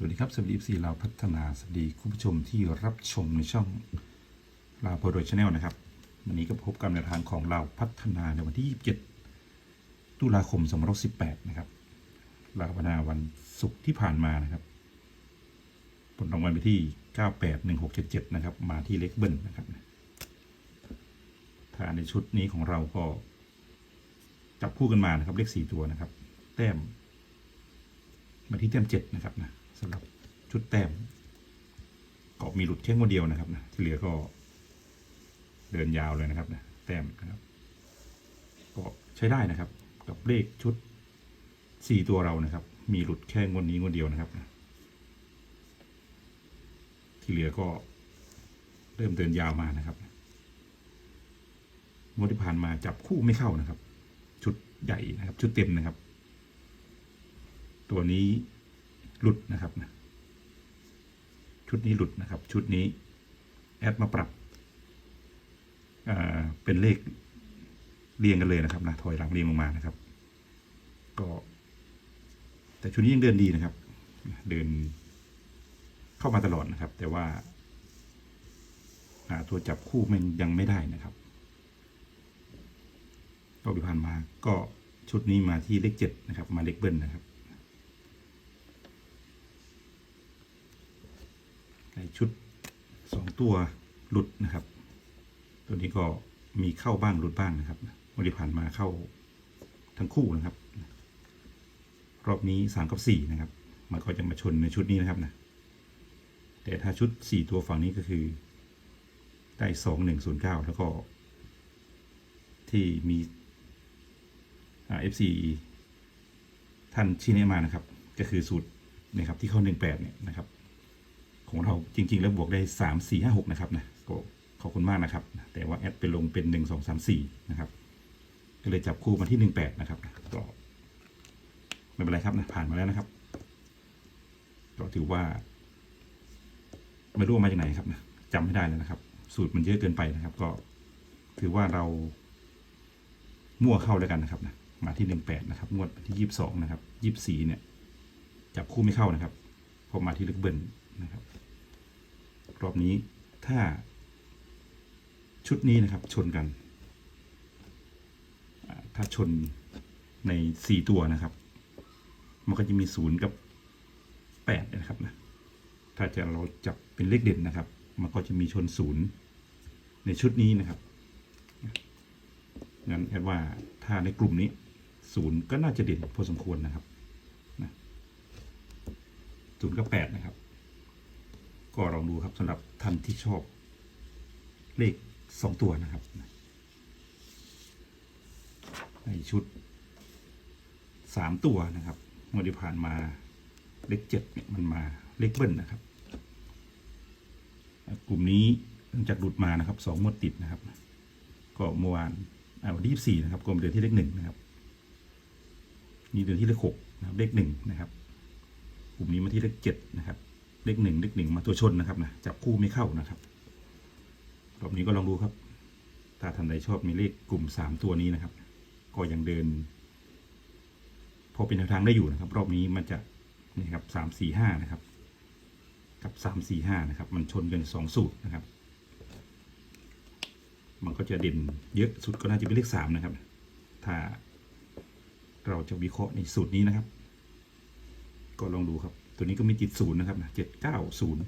สวัสดีครับสวัสดีซีเราวพัฒนาสวัสดีคุณผู้ชมที่รับชมในช่องลาวโปรโดชแนลนะครับ วันนี้ก็พบกับแนวทางของเราพัฒนาในวันที่ 27 ตุลาคม2518 นะครับลาวพัฒนาวันศุกร์ที่ผ่านมานะครับ ผลรางวัลไปที่ 981677 นะครับ มาที่เล็กเบิ้ลนะครับถ้าในชุดนี้ของเราก็จับคู่กันมานะครับเลขสี่ตัวนะครับ แต้มมาที่แต้มเจ็ดนะครับนะ สำหรับชุดแต้มก็มีหลุดแค่งวดเดียวนะครับนะที่เหลือก็เดินยาวเลยนะครับนะแต้มนะครับ ก็ใช้ได้นะครับ กับเลขชุดสี่ตัวเรานะครับ มีหลุดแค่งวดนี้งวดเดียวนะครับนะที่เหลือก็เริ่มเดินยาวมานะครับงวดที่ผ่านมาจับคู่ไม่เข้านะครับ ชุดใหญ่นะครับ ชุดเต็มนะครับ ตัวนี้ หลุดนะครับนะชุดนี้หลุดนะครับ ชุดนี้แอดมาปรับเป็นเลขเรียงกันเลยนะครับนะถอยหลังเรียงลงมานะครับ ก็ แต่ชุดนี้ยังเดินดีนะครับ เดินเข้ามาตลอดนะครับ แต่ว่าหาตัวจับคู่มันยังไม่ได้นะครับรอบที่ผ่านมาก็ชุดนี้มาที่เลขเจ็ดนะครับ มาเลขเบิ้ลนะครับ ในชุดสองตัวหลุดนะครับ ตัวนี้ก็มีเข้าบ้างหลุดบ้างนะครับวันที่ผ่านมาเข้าทั้งคู่นะครับ รอบนี้สามกับสี่นะครับ มันก็จะมาชนในชุดนี้นะครับนะแต่ถ้าชุดสี่ตัวฝั่งนี้ก็คือได้สองหนึ่งศูนย์เก้าแล้วก็ ที่มีเอฟซีท่านชี้แนะมานะครับ ก็คือสูตรนะครับที่เข้าหนึ่งแปดเนี่ยนะครับ ของเราจริง ๆ แล้วบวกได้สามสี่ห้าหกนะครับนะก็ขอบคุณมากนะครับ แต่ว่าแอดไปลงเป็นหนึ่งสองสามสี่นะครับ ก็เลยจับคู่มาที่หนึ่งแปดนะครับก็ไม่เป็นไรครับนะผ่านมาแล้วนะครับก็ถือว่า ไม่รู้มาจากไหนครับนะจำไม่ได้แล้วนะครับ สูตรมันเยอะเกินไปนะครับ ก็ถือว่าเรา มั่วเข้าแล้วกันนะครับนะมาที่หนึ่งแปดนะครับ งวดวันที่ยี่สิบสองนะครับยี่สิบสี่เนี่ย จับคู่ไม่เข้านะครับพอมาที่ลึกเบิ้ลนะครับ รอบนี้ถ้าชุดนี้นะครับชนกัน ถ้าชนในสี่ตัวนะครับ มันก็จะมีศูนย์กับแปดนะครับนะถ้าจะเราจับเป็นเลขเด่นนะครับ มันก็จะมีชนศูนย์ในชุดนี้นะครับงั้นแอดว่าถ้าในกลุ่มนี้ศูนย์ก็น่าจะเด่นพอสมควรนะครับนะศูนย์กับแปดนะครับ ก็ลองดูครับสำหรับท่านที่ชอบเลขสองตัวนะครับในชุดสามตัวนะครับเมื่อที่ผ่านมาเลขเจ็ดเนี่ยมันมาเลขเบิ้ลนะครับ กลุ่มนี้เนื่องจากหลุดมานะครับสองงวดติดนะครับ ก็เมื่อวานวันที่ยี่สี่นะครับก็มเดือนที่เลขหนึ่งนะครับนี่เดือนที่เลขหกนะครับเลขหนึ่งนะครับ กลุ่มนี้มาที่เลขเจ็ดนะครับ เลขหนึ่งเลขหนึ่งมาตัวชนนะครับนะจับคู่ไม่เข้านะครับรอบนี้ก็ลองดูครับ ถ้าท่านใดชอบมีเลขกลุ่มสามตัวนี้นะครับ ก็ยังเดิน พอเป็นแนวทางได้อยู่นะครับ รอบนี้มันจะนี่ครับสามสี่ห้านะครับ กับสามสี่ห้านะครับ มันชนกันสองสูตรนะครับ มันก็จะเด่นเยอะสุดก็น่าจะเป็นเลขสามนะครับ ถ้าเราจะวิเคราะห์ในสูตรนี้นะครับ ก็ลองดูครับ ตัวนี้ก็มีติดศูนย์นะครับนะเจ็ดเก้าศูนย์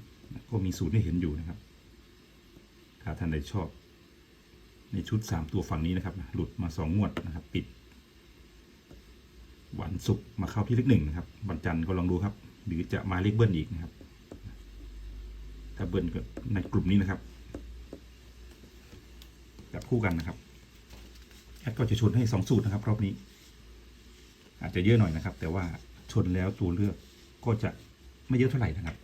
ก็มีศูนย์ให้เห็นอยู่นะครับ ถ้าท่านใดชอบ ในชุดสามตัวฝั่งนี้นะครับนะหลุดมาสองงวดนะครับ ปิด วันศุกร์มาเข้าที่เลขหนึ่งนะครับ วันจันทร์ก็ลองดูครับ หรือจะมาเลขเบิ้ลอีกนะครับ ถ้าเบิ้ลก็ในกลุ่มนี้นะครับจับคู่กันนะครับแอดก็จะชนให้สองสูตรนะครับ รอบนี้ อาจจะเยอะหน่อยนะครับ แต่ว่าชนแล้วตัวเลือก ก็จะไม่เยอะเท่าไหร่นะครับ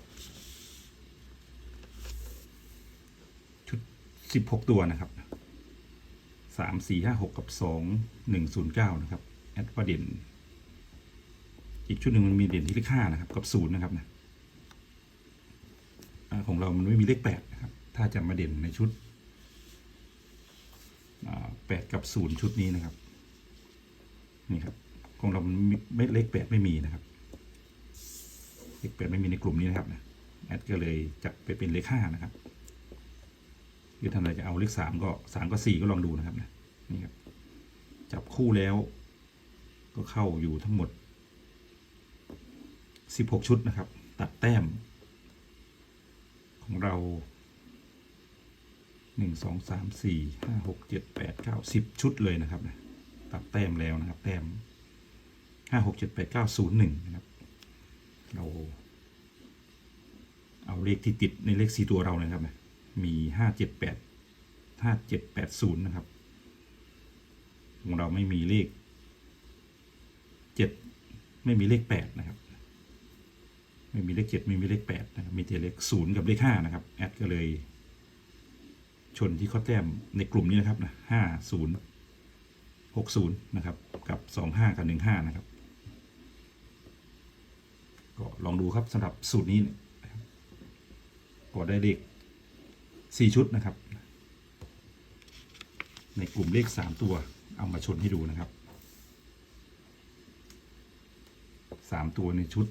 ชุดสิบหกตัวนะครับสามสี่ห้าหกกับสองหนึ่งศูนย์เก้านะครับ แอดว่าเด่น อีกชุดหนึ่งมันมีเด่นที่เลขห้านะครับ กับศูนย์นะครับนะของเรามันไม่มีเลขแปดนะครับ ถ้าจะมาเด่นในชุดแปดกับศูนย์ชุดนี้นะครับ นี่ครับ ของเราไม่เลขแปดไม่มีนะครับ เลขแปดไม่มีในกลุ่มนี้นะครับนะแอดก็เลยจับไปเป็นเลขห้านะครับหรือท่านใดจะเอาเลขสามก็สามก็สี่ก็ลองดูนะครับนะนี่ครับจับคู่แล้ว ก็เข้าอยู่ทั้งหมดสิบหกชุดนะครับ ตัดแต้ม ของเราหนึ่งสองสามสี่ห้าหกเจ็ดแปดเก้าสิบชุดเลยนะครับนะตัดแต้มแล้วนะครับ แต้มห้าหกเจ็ดแปดเก้าศูนย์หนึ่งนะครับ เรา เอาเลขที่ติดในเลขสี่ตัวเรานะครับ มีห้าเจ็ดแปดห้าเจ็ดแปดศูนย์นะครับ ของเราไม่มีเลขเจ็ดไม่มีเลขแปดนะครับ ไม่มีเลขเจ็ดไม่มีเลขแปดนะครับ มีแต่เลขศูนย์กับเลขห้านะครับ แอดก็เลยชนที่ข้อแต้มในกลุ่มนี้นะครับนะห้าศูนย์หกศูนย์นะครับ กับสองห้ากับหนึ่งห้านะครับ ก็ลองดูครับสำหรับสูตรนี้ก็ได้เลขสี่ชุดนะครับ ในกลุ่มเลขสามตัวเอามาชนให้ดูนะครับสามตัวในชุด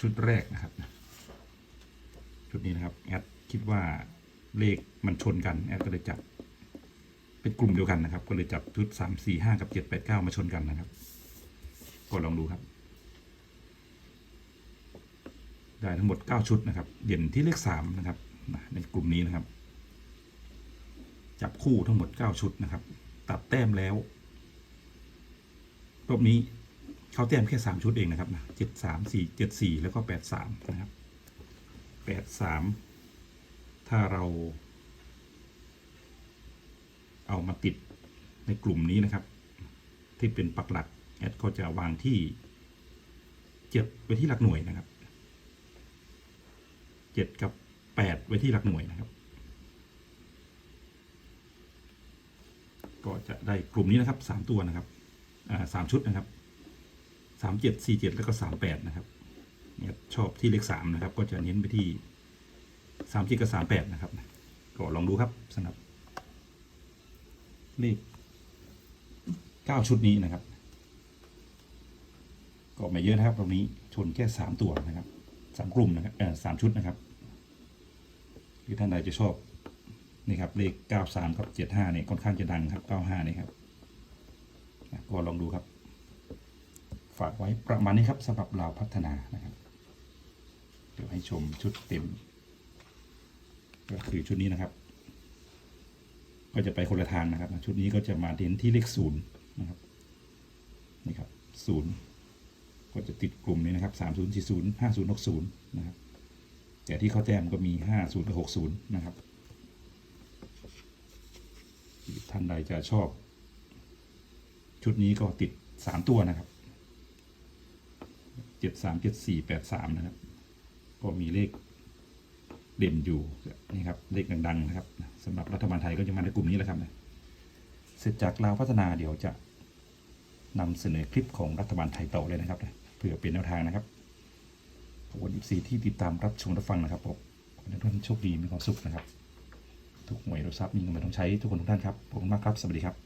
ชุดแรกนะครับ ชุดนี้นะครับแอดคิดว่าเลขมันชนกันแอดก็เลยจับเป็นกลุ่มเดียวกันนะครับ ก็เลยจับชุดสามสี่ห้ากับเจ็ดแปดเก้ามาชนกันนะครับ ก็ลองดูครับ ได้ทั้งหมดเก้าชุดนะครับเด่นที่เลขสามนะครับในกลุ่มนี้นะครับ จับคู่ทั้งหมดเก้าชุดนะครับ ตัดแต้มแล้วรอบนี้เข้าแต้มแค่สามชุดเองนะครับนะเจ็ดสามสี่เจ็ดสี่แล้วก็แปดสามนะครับแปดสามถ้าเราเอามาติดในกลุ่มนี้นะครับ ที่เป็นปักหลักแอดก็จะวางที่เจ็ดไว้ที่หลักหน่วยนะครับ เจ็ดกับแปดไว้ที่หลักหน่วยนะครับ ก็จะได้กลุ่มนี้นะครับสามตัวนะครับสามชุดนะครับสามเจ็ดสี่เจ็ดแล้วก็สามแปดนะครับเนี่ยชอบที่เลขสามนะครับ ก็จะเน้นไปที่สามเจ็ดกับสามแปดนะครับ ก็ลองดูครับสำหรับเลขเก้าชุดนี้นะครับ ก็ไม่เยอะนะครับตรงนี้ชนแค่สามตัวนะครับ สามกลุ่มนะครับเออสามชุดนะครับหรือท่านใดจะชอบนี่ครับเลขเก้าสามกับเจ็ดห้าเนี่ยค่อนข้างจะดังครับเก้าห้านี่ครับก็ลองดูครับ ฝากไว้ประมาณนี้ครับสำหรับเราพัฒนานะครับเดี๋ยวให้ชมชุดเต็ม ก็คือชุดนี้นะครับ ก็จะไปคนละทางนะครับ ชุดนี้ก็จะมาเน้นที่เลขศูนย์นะครับนี่ครับศูนย์ ก็จะติดกลุ่มนี้นะครับสามศูนย์สี่ศูนย์ห้าศูนย์หกศูนย์นะครับ แต่ที่เขาแต้มก็มีห้าศูนย์กับหกศูนย์นะครับ ท่านใดจะชอบ ชุดนี้ก็ติดสามตัวนะครับเจ็ดสามเจ็ดสี่แปดสามนะครับ ก็มีเลขเด่นอยู่นี่ครับเลขดังๆนะครับสำหรับรัฐบาลไทยก็จะมาในกลุ่มนี้แหละครับนะเสร็จจากลาวพัฒนาเดี๋ยวจะนำเสนอคลิปของรัฐบาลไทยต่อเลยนะครับนะ พื่อเป็นแนวทางนะครับขอบคุณอีที่ติดตามรับชมรับฟังนะครับผมขอให้ทุกท่านโชคดีมีความสุขนะครับ ทุกหน่วยเราทรัพย์มีเงินมาต้องใช้ทุกคนทุกท่านครับขอบคุณมากครับสวัสดีครับ